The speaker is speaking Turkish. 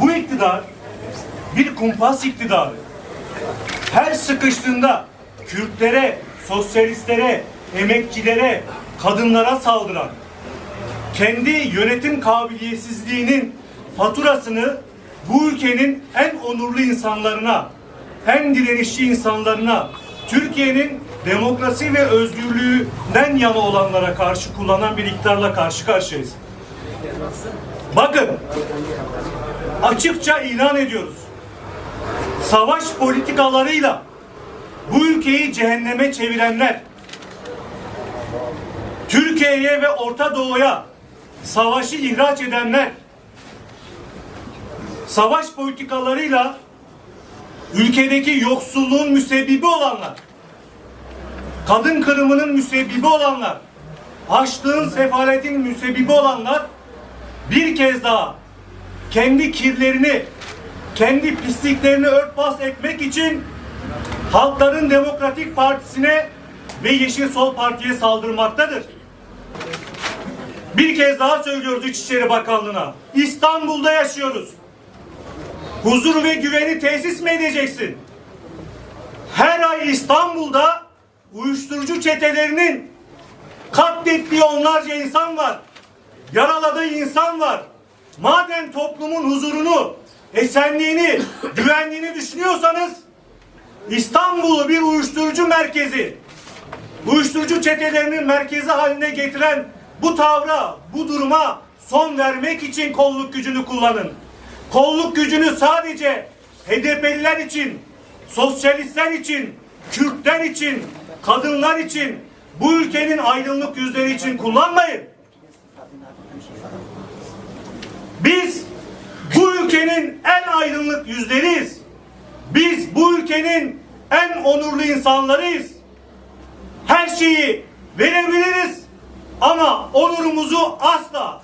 Bu iktidar bir kumpas iktidarı. Her sıkıştığında Kürtlere, sosyalistlere, emekçilere, kadınlara saldıran, kendi yönetim kabiliyetsizliğinin faturasını bu ülkenin en onurlu insanlarına, en direnişçi insanlarına, Türkiye'nin demokrasi ve özgürlüğünden yana olanlara karşı kullanan bir iktidarla karşı karşıyayız. Bakın, açıkça ilan ediyoruz. Savaş politikalarıyla bu ülkeyi cehenneme çevirenler, Türkiye'ye ve Orta Doğu'ya savaşı ihraç edenler, savaş politikalarıyla ülkedeki yoksulluğun müsebbibi olanlar, kadın kırımının müsebbibi olanlar, açlığın, sefaletin müsebbibi olanlar bir kez daha kendi kirlerini, kendi pisliklerini örtbas etmek için Halkların Demokratik Partisi'ne ve Yeşil Sol Parti'ye saldırmaktadır. Bir kez daha söylüyoruz İçişleri Bakanlığı'na. İstanbul'da yaşıyoruz. Huzur ve güveni tesis mi edeceksin? Her ay İstanbul'da uyuşturucu çetelerinin katlettiği onlarca insan var. Yaraladığı insan var. Madem toplumun huzurunu, esenliğini, güvenliğini düşünüyorsanız İstanbul'u bir uyuşturucu merkezi, uyuşturucu çetelerinin merkezi haline getiren bu tavra, bu duruma son vermek için kolluk gücünü kullanın. Kolluk gücünü sadece HDP'liler için, sosyalistler için, Kürtler için, kadınlar için, bu ülkenin aydınlık yüzleri için kullanmayın. Biz bu ülkenin en aydınlık yüzleriyiz. Biz bu ülkenin en onurlu insanlarıyız. Her şeyi verebiliriz ama onurumuzu asla